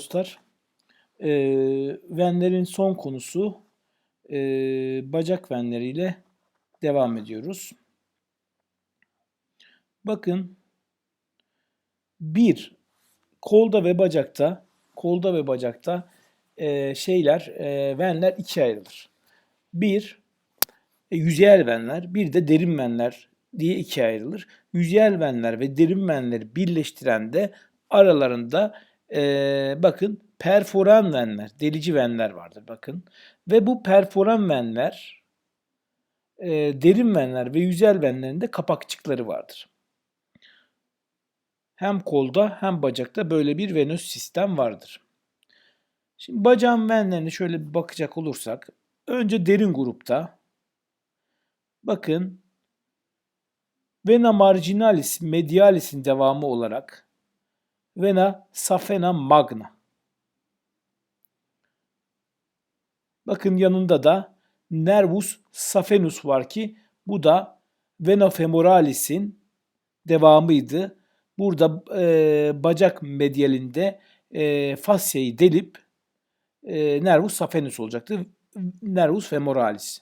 dostlar. Ee, venlerin son konusu ee, bacak venleriyle devam ediyoruz. Bakın bir kolda ve bacakta kolda ve bacakta ee, şeyler ee, venler ikiye ayrılır. Bir e, yüzeyel venler, bir de derin venler diye ikiye ayrılır. Yüzeyel venler ve derin venleri birleştiren de aralarında e, bakın perforan venler, delici venler vardır bakın. Ve bu perforan venler, e, derin venler ve yüzeyel venlerin de kapakçıkları vardır. Hem kolda hem bacakta böyle bir venöz sistem vardır. Şimdi bacağın venlerine şöyle bir bakacak olursak, önce derin grupta, bakın vena marginalis medialis'in devamı olarak vena saphena magna. Bakın yanında da nervus saphenus var ki bu da vena femoralis'in devamıydı. Burada e, bacak medyalinde e, fasyayı delip e, nervus saphenus olacaktı. Nervus femoralis.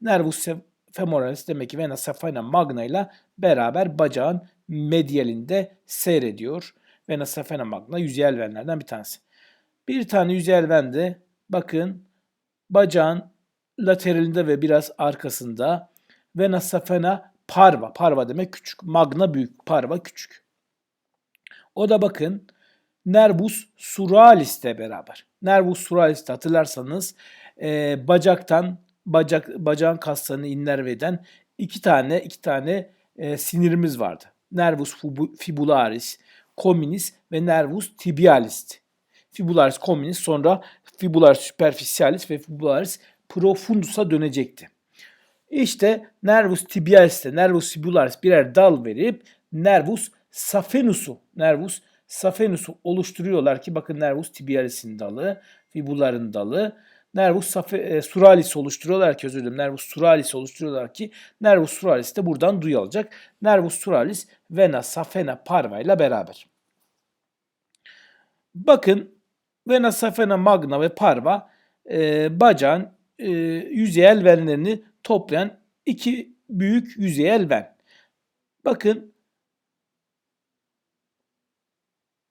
Nervus femoralis demek ki vena saphena magna ile beraber bacağın medyalinde seyrediyor. Vena saphena magna yüzeyel venlerden bir tanesi. Bir tane yüzeyel ven de bakın bacağın lateralinde ve biraz arkasında vena saphena parva. Parva demek küçük. Magna büyük. Parva küçük. O da bakın nervus suralis'te beraber. Nervus suralis'te hatırlarsanız e, bacaktan bacak bacağın kaslarını innerve eden iki tane iki tane e, sinirimiz vardı. Nervus fibularis, communis ve nervus tibialis. Fibularis communis sonra fibularis superficialis ve fibularis profundus'a dönecekti. İşte nervus tibialis ile nervus fibularis birer dal verip nervus saphenus'u, nervus saphenus'u oluşturuyorlar ki bakın nervus tibialis'in dalı, fibuların dalı, nervus safe, e, suralis oluşturuyorlar ki özür dilerim. Nervus suralis oluşturuyorlar ki nervus suralis de buradan duyu alacak. Nervus suralis vena saphena parva ile beraber. Bakın vena saphena magna ve parva e, bacağın e, yüzeyel venlerini toplayan iki büyük yüzeyel ven. Bakın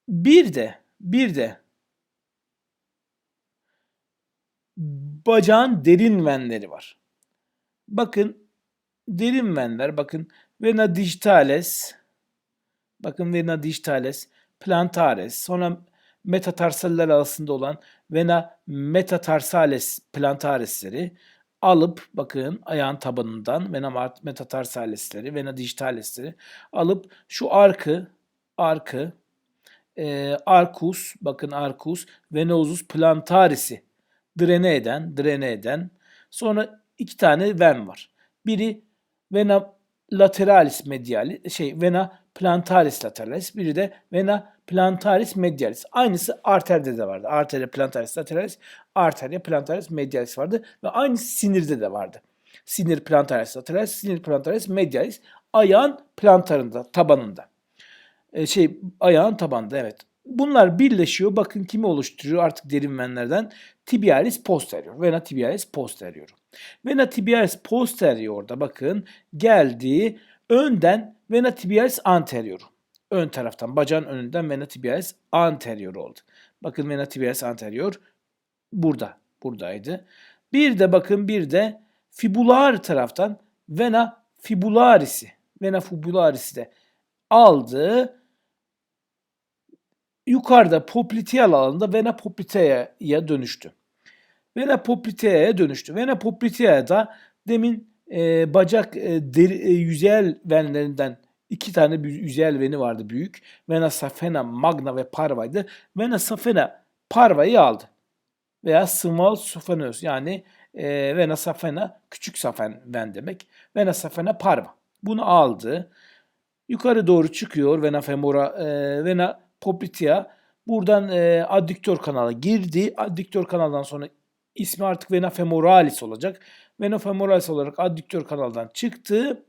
bir de bir de bacağın derin venleri var. Bakın derin venler bakın vena digitales bakın vena digitales plantares sonra metatarsaller arasında olan vena metatarsales plantaresleri alıp bakın ayağın tabanından vena metatarsalesleri vena digitalesleri alıp şu arkı arkı e, arcus bakın arcus venosus plantaris'i drene eden, drene eden. Sonra iki tane ven var. Biri vena lateralis medialis, şey vena plantaris lateralis, biri de vena plantaris medialis. Aynısı arterde de vardı. Arteria plantaris lateralis, arteria plantaris medialis vardı ve aynı sinirde de vardı. Sinir plantaris lateralis, sinir plantaris medialis ayağın plantarında, tabanında. Ee, şey ayağın tabanında evet. Bunlar birleşiyor. Bakın kimi oluşturuyor artık derin venlerden? Tibialis posterior. Vena tibialis posterior. Vena tibialis posterior'da bakın geldiği önden vena tibialis anterior. Ön taraftan bacağın önünden vena tibialis anterior oldu. Bakın vena tibialis anterior burada. Buradaydı. Bir de bakın bir de fibular taraftan vena fibularis'i. Vena fibularis'i de aldı yukarıda popliteal alanında vena poplitea'ya dönüştü. Vena poplitea'ya dönüştü. Vena poplitea'da demin e, bacak e, deri, e, yüzeyel venlerinden iki tane yüzeyel veni vardı büyük. Vena saphena magna ve parvaydı. Vena saphena parvayı aldı. Veya small saphenous yani e, vena saphena küçük saphen ven demek. Vena saphena parva. Bunu aldı. Yukarı doğru çıkıyor vena femora, e, vena poplitea buradan e, adduktör kanala girdi. Adduktör kanaldan sonra ismi artık vena femoralis olacak. Vena femoralis olarak adduktör kanaldan çıktı.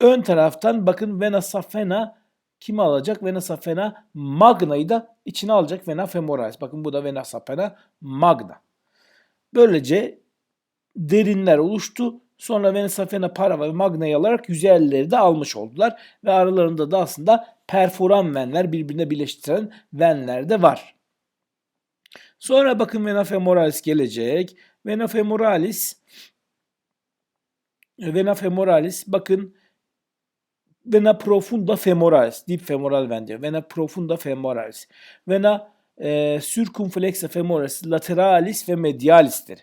Ön taraftan bakın vena saphena kimi alacak? Vena saphena magna'yı da içine alacak vena femoralis. Bakın bu da vena saphena magna. Böylece derinler oluştu. Sonra saphena para ve magna'yı alarak yüzeyleri de almış oldular. Ve aralarında da aslında perforan venler birbirine birleştiren venler de var. Sonra bakın vena femoralis gelecek. Vena femoralis vena femoralis bakın vena profunda femoralis deep femoral ven diyor. Vena profunda femoralis. Vena e, circumflexa femoralis lateralis ve medialistir.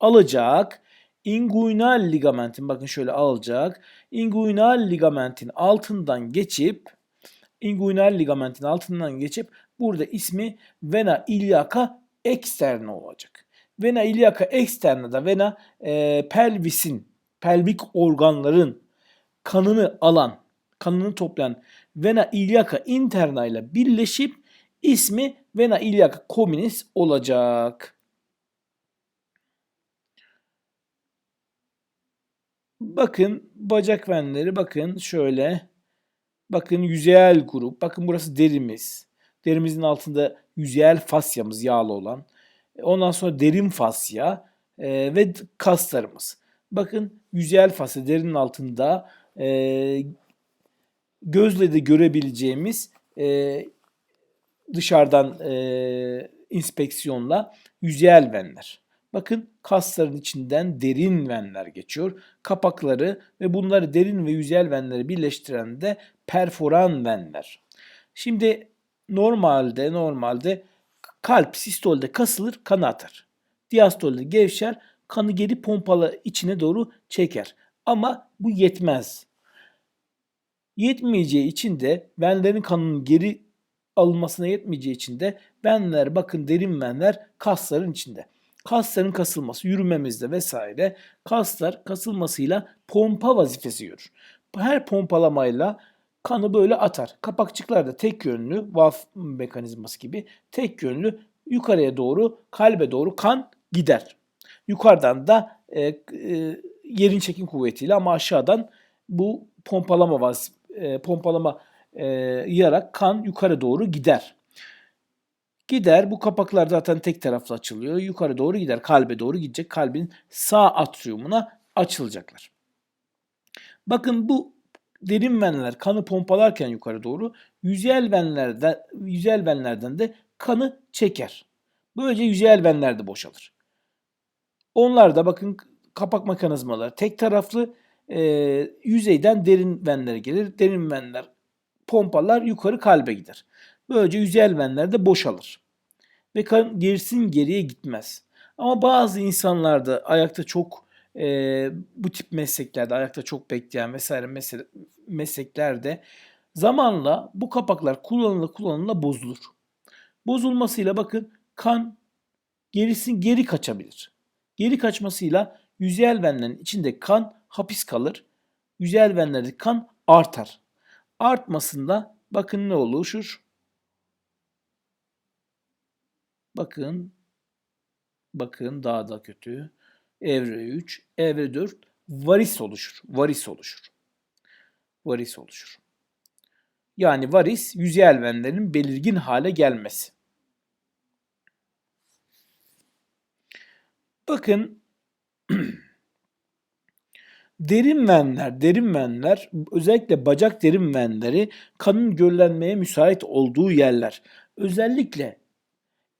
Alacak inguinal ligamentin bakın şöyle alacak. Inguinal ligamentin altından geçip inguinal ligamentin altından geçip burada ismi vena iliaca externa olacak. Vena iliaca externa da vena e, pelvisin, pelvik organların kanını alan, kanını toplayan vena iliaca interna ile birleşip ismi vena iliaca communis olacak. Bakın bacak venleri bakın şöyle. Bakın yüzeyel grup. Bakın burası derimiz. Derimizin altında yüzeyel fasyamız yağlı olan. Ondan sonra derin fasya e, ve kaslarımız. Bakın yüzeyel fasya derinin altında e, gözle de görebileceğimiz e, dışarıdan e, inspeksiyonla yüzeyel venler. Bakın kasların içinden derin venler geçiyor. Kapakları ve bunları derin ve yüzeyel venleri birleştiren de perforan venler. Şimdi normalde normalde kalp sistolde kasılır, kanı atar. Diastolde gevşer, kanı geri pompala içine doğru çeker. Ama bu yetmez. Yetmeyeceği için de venlerin kanının geri alınmasına yetmeyeceği için de venler bakın derin venler kasların içinde. Kasların kasılması, yürümemizde vesaire kaslar kasılmasıyla pompa vazifesi görür. Her pompalamayla kanı böyle atar. Kapakçıklar da tek yönlü, valve mekanizması gibi tek yönlü yukarıya doğru, kalbe doğru kan gider. Yukarıdan da e, e, yerin çekim kuvvetiyle ama aşağıdan bu pompalama vaz e, pompalama e, yarak kan yukarı doğru gider. Gider. Bu kapaklar zaten tek taraflı açılıyor. Yukarı doğru gider. Kalbe doğru gidecek. Kalbin sağ atriumuna açılacaklar. Bakın bu derin venler kanı pompalarken yukarı doğru yüzeyel venlerden yüzeyel venlerden de kanı çeker. Böylece yüzeyel venler de boşalır. Onlar da bakın kapak mekanizmaları tek taraflı e, yüzeyden derin venlere gelir. Derin venler pompalar yukarı kalbe gider. Böylece yüzeyel venler de boşalır. Ve kan gerisin geriye gitmez. Ama bazı insanlarda ayakta çok e, bu tip mesleklerde ayakta çok bekleyen vesaire mesele, mesleklerde zamanla bu kapaklar kullanıla kullanıla bozulur. Bozulmasıyla bakın kan gerisin geri kaçabilir. Geri kaçmasıyla yüzeyel venlerin içinde kan hapis kalır. Yüzeyel venlerde kan artar. Artmasında bakın ne oluşur? Bakın bakın daha da kötü. Evre 3, evre 4 varis oluşur. Varis oluşur. Varis oluşur. Yani varis yüzeyel venlerin belirgin hale gelmesi. Bakın derin venler, derin venler özellikle bacak derin venleri kanın göllenmeye müsait olduğu yerler. Özellikle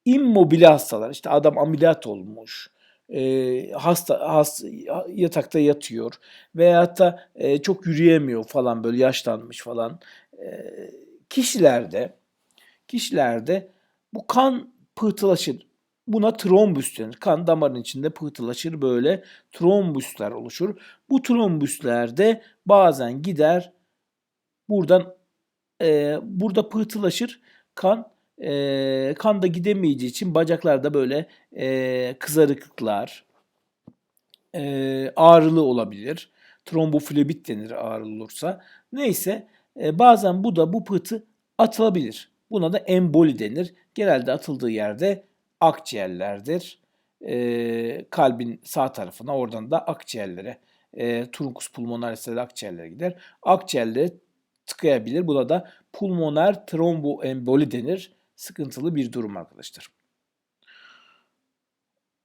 immobile hastalar işte adam ameliyat olmuş, e, hasta, hasta yatakta yatıyor veyahut da e, çok yürüyemiyor falan böyle yaşlanmış falan e, kişilerde kişilerde bu kan pıhtılaşır. Buna trombüs denir. Kan damarın içinde pıhtılaşır böyle trombüsler oluşur. Bu trombüslerde bazen gider buradan burada pıhtılaşır kan e, kan da gidemeyeceği için bacaklarda böyle e, kızarıklıklar, e, ağrılı olabilir. Tromboflebit denir ağrılı olursa. Neyse e, bazen bu da bu pıhtı atılabilir. Buna da emboli denir. Genelde atıldığı yerde akciğerlerdir. E, kalbin sağ tarafına oradan da akciğerlere e, trunkus pulmonaris'e akciğerlere gider. Akciğerlere tıkayabilir. Buna da pulmoner tromboemboli denir. Sıkıntılı bir durum arkadaşlar.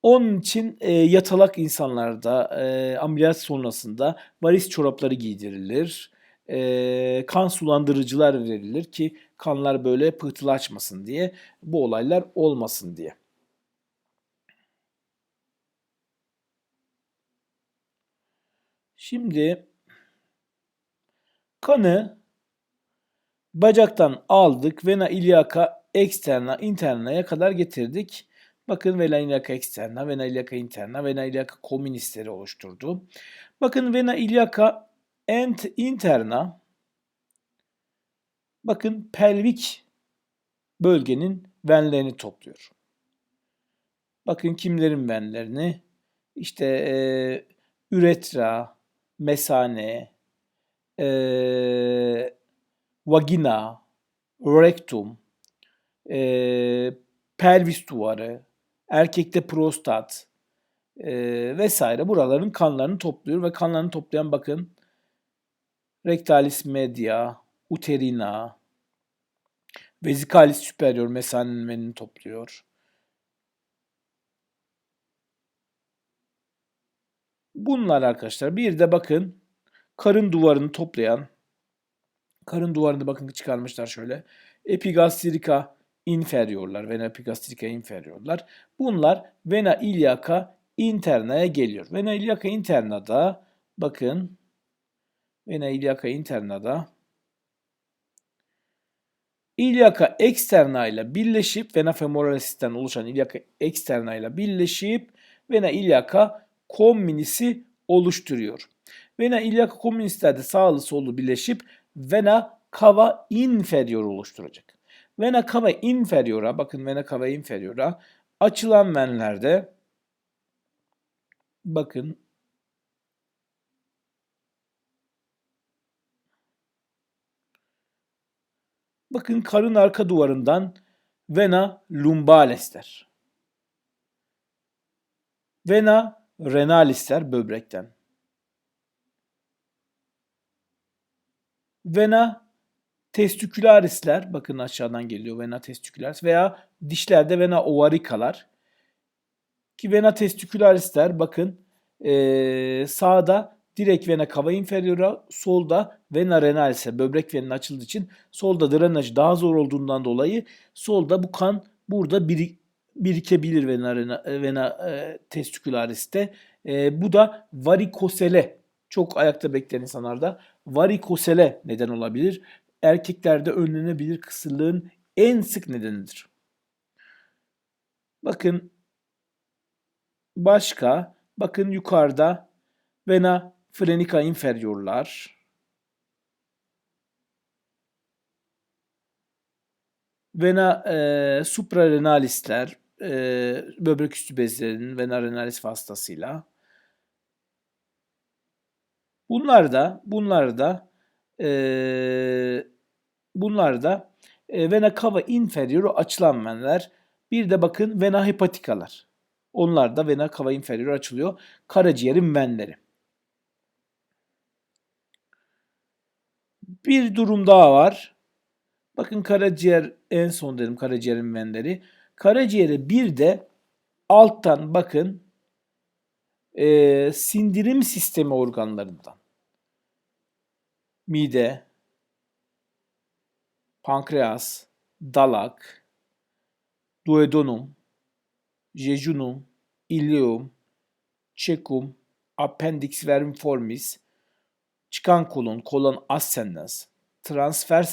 Onun için e, yatalak insanlarda e, ameliyat sonrasında varis çorapları giydirilir. E, kan sulandırıcılar verilir ki kanlar böyle pıhtılaşmasın diye. Bu olaylar olmasın diye. Şimdi kanı bacaktan aldık. Vena iliaca externa interna'ya kadar getirdik. Bakın vena iliaca externa, vena iliaca interna, vena iliaca communisleri oluşturdu. Bakın vena iliaca ent interna bakın pelvik bölgenin venlerini topluyor. Bakın kimlerin venlerini? İşte e, üretra, mesane, e, vagina, rektum, e, pelvis duvarı, erkekte prostat e, vesaire buraların kanlarını topluyor ve kanlarını toplayan bakın rectalis media, uterina, vesikalis superior mesanenin topluyor. Bunlar arkadaşlar bir de bakın karın duvarını toplayan karın duvarını bakın çıkarmışlar şöyle. Epigastrika inferiorlar, vena epigastrika inferiorlar. Bunlar vena iliaca interna'ya geliyor. Vena iliaca interna'da bakın vena iliaca interna'da iliaca externa ile birleşip vena femoralis'ten oluşan iliaca externa ile birleşip vena iliaca communis'i oluşturuyor. Vena iliaca communislerde sağlı sollu birleşip vena cava inferior oluşturacak. Vena cava inferior'a bakın vena cava inferior'a açılan venlerde bakın Bakın karın arka duvarından vena lumbalesler. Vena renalisler böbrekten. Vena testikülarisler bakın aşağıdan geliyor vena testikülaris veya dişlerde vena ovarikalar ki vena testikülarisler bakın ee, sağda direkt vena cava inferior'a solda vena renalis'e böbrek veninin açıldığı için solda drenaj daha zor olduğundan dolayı solda bu kan burada bir, birikebilir vena, vena, vena e, testikülaris'te. E, bu da varikosele çok ayakta bekleyen insanlarda varikosele neden olabilir. Erkeklerde önlenebilir kısırlığın en sık nedenidir. Bakın başka bakın yukarıda vena frenica inferiorlar vena e, suprarenalisler e, böbrek üstü bezlerinin vena renalis vasıtasıyla Bunlar da bunlar da e, bunlar da e, vena cava inferior'u açılan venler. Bir de bakın vena hepatikalar. Onlar da vena cava inferior açılıyor. Karaciğerin venleri. Bir durum daha var. Bakın karaciğer en son dedim karaciğerin venleri. Karaciğere bir de alttan bakın e, sindirim sistemi organlarından mide, pankreas, dalak, duodenum, jejunum, ileum, cecum, appendix vermiformis, çıkan kolon, kolon ascendens, transvers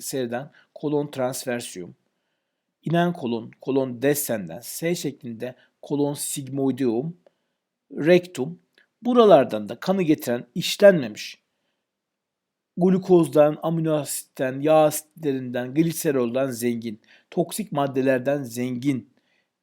seriden kolon transversium, inen kolon, kolon descendens, S şeklinde kolon sigmoideum, rectum, buralardan da kanı getiren işlenmemiş glukozdan, amino asitten, yağ asitlerinden, gliseroldan zengin, toksik maddelerden zengin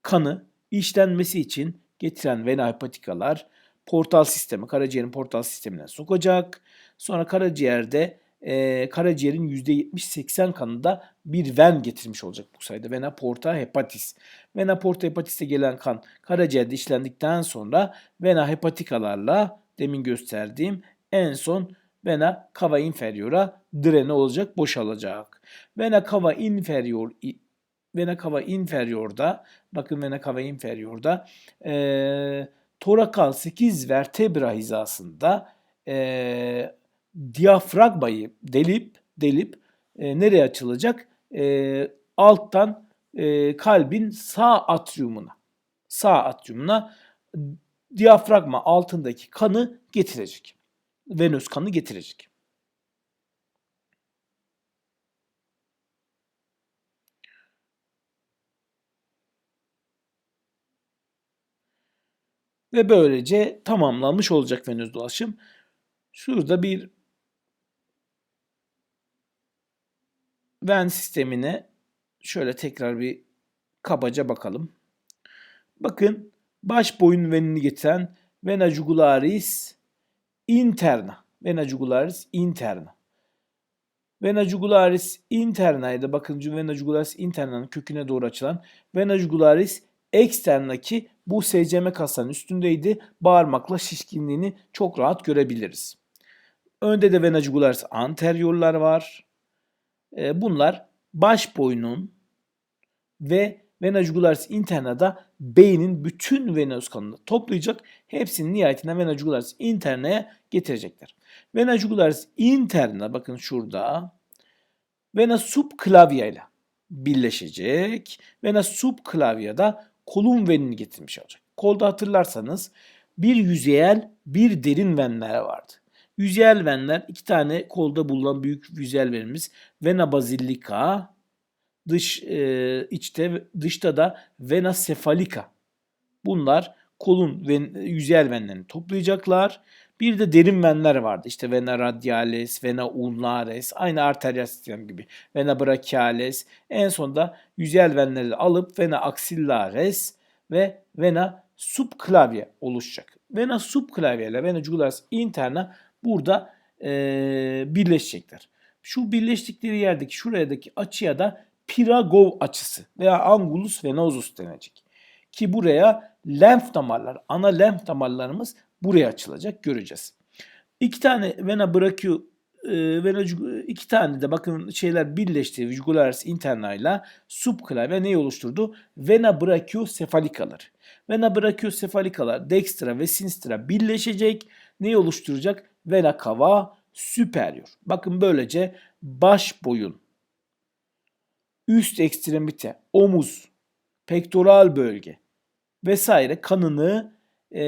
kanı işlenmesi için getiren vena hepatikalar portal sistemi, karaciğerin portal sistemine sokacak. Sonra karaciğerde e, karaciğerin %70-80 kanında bir ven getirmiş olacak bu sayede. Vena porta hepatis. Vena porta hepatiste gelen kan karaciğerde işlendikten sonra vena hepatikalarla demin gösterdiğim en son vena cava inferior'a drene olacak, boşalacak. Vena cava inferior vena cava inferior'da bakın vena cava inferior'da e, torakal 8 vertebra hizasında e, diyafragmayı delip delip e, nereye açılacak? E, alttan e, kalbin sağ atriumuna sağ atriumuna diyafragma altındaki kanı getirecek. Venöz kanı getirecek. Ve böylece tamamlanmış olacak venöz dolaşım. Şurada bir ven sistemine şöyle tekrar bir kabaca bakalım. Bakın baş boyun venini getiren vena jugularis interna. Vena jugularis interna. Vena jugularis interna'ydı. Bakın vena jugularis interna'nın köküne doğru açılan vena jugularis externa ki bu SCM kaslarının üstündeydi. Bağırmakla şişkinliğini çok rahat görebiliriz. Önde de vena jugularis anteriorlar var. E, bunlar baş boynun ve vena jugularis internada beynin bütün venöz kanını toplayacak. Hepsini nihayetinde vena jugularis internaya getirecekler. Vena jugularis interna bakın şurada vena subclavia ile birleşecek. Vena subclavia da kolun venini getirmiş olacak. Kolda hatırlarsanız bir yüzeyel bir derin venler vardı. Yüzeyel venler iki tane kolda bulunan büyük yüzeyel venimiz vena basilica dış e, içte dışta da vena cephalica. Bunlar kolun ve yüzeyel venlerini toplayacaklar. Bir de derin venler vardı. İşte vena radialis, vena ulnaris, aynı arteriyel sistem gibi. Vena brachialis. En sonunda yüzeyel venleri alıp vena axillaris ve vena subclavia oluşacak. Vena subclavia ile vena jugularis interna burada e, birleşecekler. Şu birleştikleri yerdeki şuradaki açıya da Piragov açısı veya angulus venosus denecek. Ki buraya lenf damarlar, ana lenf damarlarımız buraya açılacak göreceğiz. İki tane vena brachio e, iki tane de bakın şeyler birleşti jugularis interna ile subclavia neyi oluşturdu? Vena brachiocephalikalar. Vena brachiocephalikalar dextra ve sinistra birleşecek. Neyi oluşturacak? Vena cava superior. Bakın böylece baş boyun, üst ekstremite, omuz, pektoral bölge vesaire kanını e,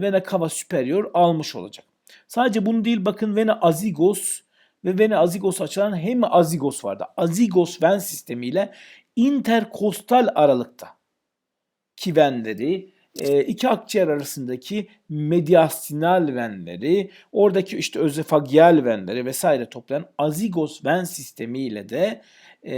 vena cava superior almış olacak. Sadece bunu değil bakın vena azigos ve vena azigos açılan hem azigos vardı. Azigos ven sistemiyle interkostal aralıkta ki venleri iki akciğer arasındaki mediastinal venleri, oradaki işte özofagyal venleri vesaire toplayan azigos ven sistemiyle de e,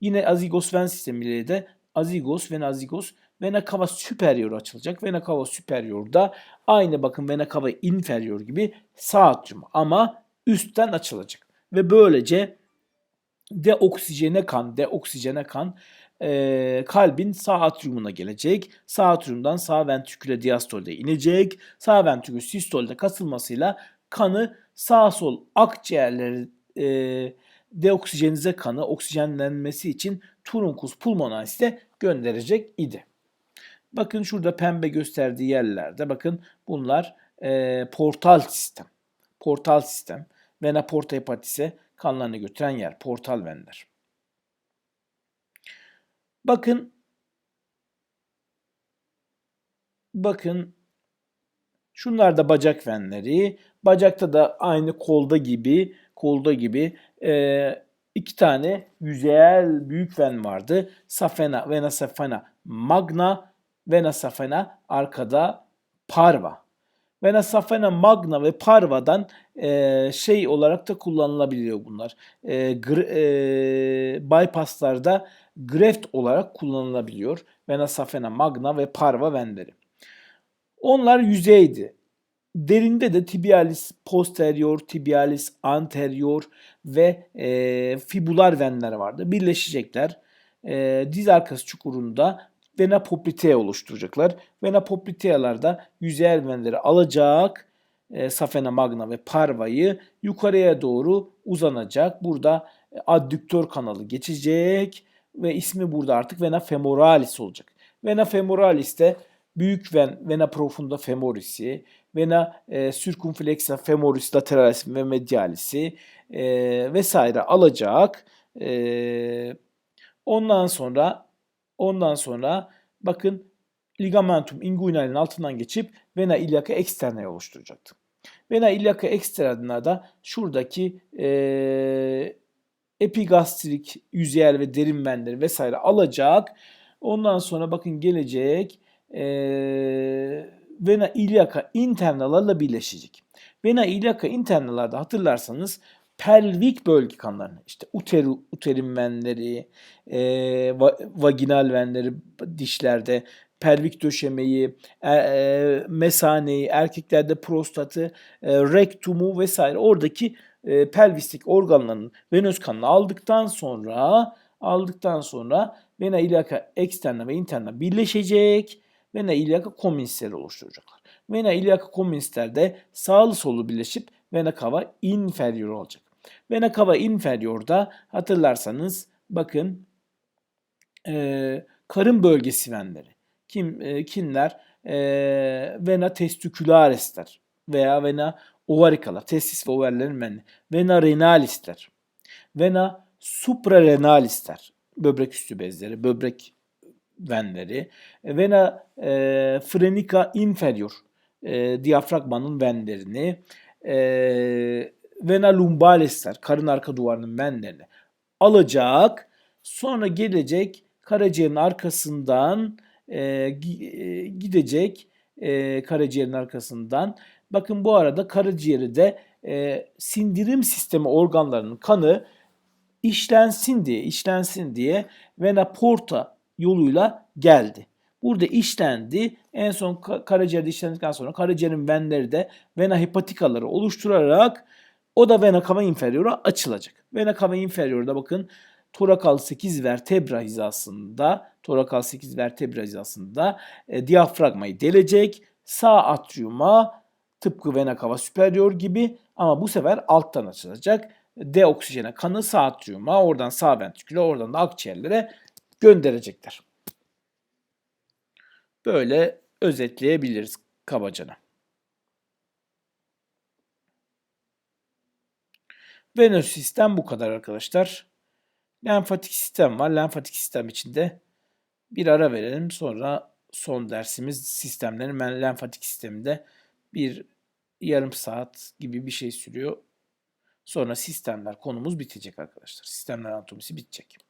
yine azigos ven sistemiyle de azigos ve azigos vena cava superior açılacak. Vena cava superior da aynı bakın vena cava inferior gibi sağ atrium ama üstten açılacak. Ve böylece deoksijene kan, deoksijene kan e, kalbin sağ atriumuna gelecek. Sağ atriumdan sağ ventriküle diastolde inecek. Sağ ventrikül sistolde kasılmasıyla kanı sağ sol akciğerleri e, deoksijenize kanı oksijenlenmesi için truncus pulmonaris'e gönderecek idi. Bakın şurada pembe gösterdiği yerlerde bakın bunlar e, portal sistem. Portal sistem. Vena porta hepatise kanlarını götüren yer. Portal venler. Bakın bakın şunlar da bacak venleri. Bacakta da aynı kolda gibi kolda gibi e, iki tane yüzeyel büyük ven vardı. Safena, vena safena magna, vena safena arkada parva. Vena safena magna ve parvadan e, şey olarak da kullanılabiliyor bunlar. E, gr, e, bypasslarda greft olarak kullanılabiliyor. Vena safena magna ve parva venleri. Onlar yüzeydi. Derinde de tibialis posterior, tibialis anterior ve e, fibular venler vardı. Birleşecekler. E, diz arkası çukurunda vena poplitea oluşturacaklar. Vena poplitealar da yüzeyel venleri alacak e, safena magna ve parvayı yukarıya doğru uzanacak. Burada e, addüktör kanalı geçecek ve ismi burada artık vena femoralis olacak. Vena femoralis de büyük ven, vena profunda femorisi, vena e, circumflexa femoris lateralis ve medialisi e, vesaire alacak. E, ondan sonra ondan sonra bakın ligamentum inguinalin altından geçip vena iliaca externa'yı oluşturacaktı. Vena iliaca externa da şuradaki e, epigastrik, yüzeyel ve derin venleri vesaire alacak. Ondan sonra bakın gelecek e, vena iliaca internalarla birleşecek. Vena iliaca internalarda hatırlarsanız pelvik bölge kanlarını işte uter, uterin venleri, e, va, vaginal venleri dişlerde, pelvik döşemeyi, e, e, mesaneyi, erkeklerde prostatı, e, rektumu vesaire oradaki e, pelvistik organların venöz kanını aldıktan sonra aldıktan sonra vena iliaca externa ve interna birleşecek. Vena iliaca communisleri oluşturacaklar. Vena iliaca communisler de sağlı sollu birleşip vena cava inferior olacak. Vena cava inferior'da hatırlarsanız bakın e, karın bölgesi venleri. Kim e, kimler? E, vena testicularisler veya vena ovarikalar, testis ve ovarların venleri. Vena renalisler. Vena suprarenalisler. Böbrek üstü bezleri, böbrek venleri. Vena e, frenica inferior. E, diyafragmanın venlerini. E, vena lumbalisler. Karın arka duvarının venlerini alacak. Sonra gelecek karaciğerin arkasından e, gidecek e, karaciğerin arkasından. Bakın bu arada karaciğeri de e, sindirim sistemi organlarının kanı işlensin diye, işlensin diye vena porta yoluyla geldi. Burada işlendi. En son karaciğerde işlendikten sonra karaciğerin venleri de vena hepatikaları oluşturarak o da vena cava inferior'a açılacak. Vena cava inferior'da bakın torakal 8 vertebra hizasında, torakal 8 vertebra hizasında e, diyafragmayı delecek. Sağ atriuma tıpkı vena cava superior gibi ama bu sefer alttan açılacak. Deoksijene kanı sağ atriuma, oradan sağ ventriküle, oradan da akciğerlere gönderecekler. Böyle özetleyebiliriz kabacana. Venöz sistem bu kadar arkadaşlar. Lenfatik sistem var. Lenfatik sistem içinde bir ara verelim. Sonra son dersimiz sistemlerin lenfatik sisteminde bir yarım saat gibi bir şey sürüyor. Sonra sistemler konumuz bitecek arkadaşlar. Sistemler anatomisi bitecek.